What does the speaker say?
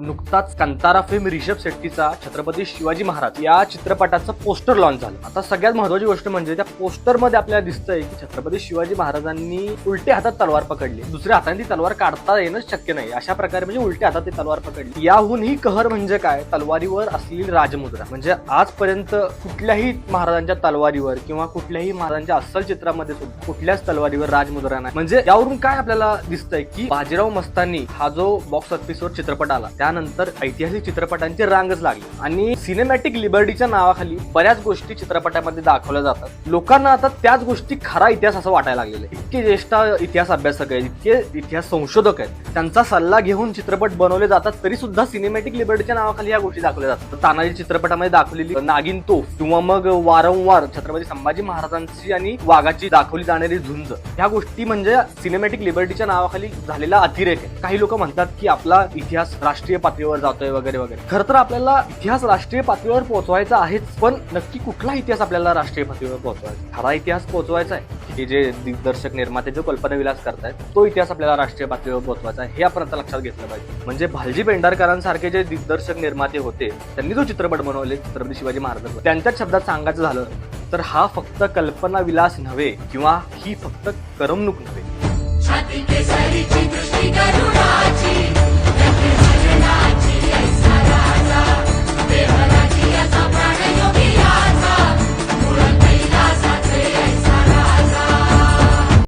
नुकताच कांतारा फिल्म रिषभ शेट्टीचा छत्रपती शिवाजी महाराज या चित्रपटाचं पोस्टर लॉन्च झालं. आता सगळ्यात महत्वाची गोष्ट म्हणजे त्या पोस्टरमध्ये आपल्याला दिसतंय की छत्रपती शिवाजी महाराजांनी उलट्या हातात तलवार पकडली. दुसऱ्या हाताने ती तलवार काढता येणं शक्य नाही. अशा प्रकारे म्हणजे उलट्या हातात ती तलवार पकडली. याहूनही कहर म्हणजे काय? तलवारीवर असलेली राजमुद्रा. म्हणजे आजपर्यंत कुठल्याही महाराजांच्या तलवारीवर किंवा कुठल्याही महाराजांच्या अस्सल चित्रामध्ये सुद्धा कुठल्याच तलवारीवर राजमुद्रा नाही. म्हणजे यावरून काय आपल्याला दिसतंय की बाजीराव मस्तानी हा जो बॉक्स ऑफिसवर चित्रपट आला त्या त्यानंतर ऐतिहासिक चित्रपटांची रांगच लागली. आणि सिनेमॅटिक लिबर्टीच्या नावाखाली बऱ्याच गोष्टी चित्रपटामध्ये दाखवल्या जातात. लोकांना आता त्याच गोष्टी खरा इतिहास असं वाटायला लागलेलं आहे. इतके ज्येष्ठ इतिहास अभ्यासक आहेत इतके इतिहास संशोधक आहेत त्यांचा सल्ला घेऊन चित्रपट बनवले जातात तरी सुद्धा सिनेमॅटिक लिबर्टीच्या नावाखाली या गोष्टी दाखवल्या जातात. तानाजी चित्रपटामध्ये दाखवलेली नागिन तोफ किंवा मग वारंवार छत्रपती संभाजी महाराजांची आणि वाघाची दाखवली जाणारी झुंज ह्या गोष्टी म्हणजे सिनेमॅटिक लिबर्टीच्या नावाखाली झालेला अतिरेक आहे. काही लोक म्हणतात की आपला इतिहास राष्ट्रीय पातळीवर जातोय वगैरे वगैरे. खरं तर आपल्याला इतिहास राष्ट्रीय पातळीवर पोहोचवायचा आहेच पण नक्की कुठला इतिहास आपल्याला राष्ट्रीय पातळीवर पोहोचवायचा? खरा इतिहास पोहोचवायचा आहे की जे दिग्दर्शक निर्माते जो कल्पनाविलास करतायत तो इतिहास आपल्याला राष्ट्रीय पातळीवर पोहोचवायचा आहे हे आपण आता लक्षात घेतलं पाहिजे. म्हणजे भालजी पेंढारकरांसारखे जे दिग्दर्शक निर्माते होते त्यांनी जो चित्रपट बनवले छत्रपती शिवाजी महाराजांवर त्यांच्याच शब्दात सांगायचं झालं तर हा फक्त कल्पनाविलास नव्हे किंवा ही फक्त करमणूक नव्हे.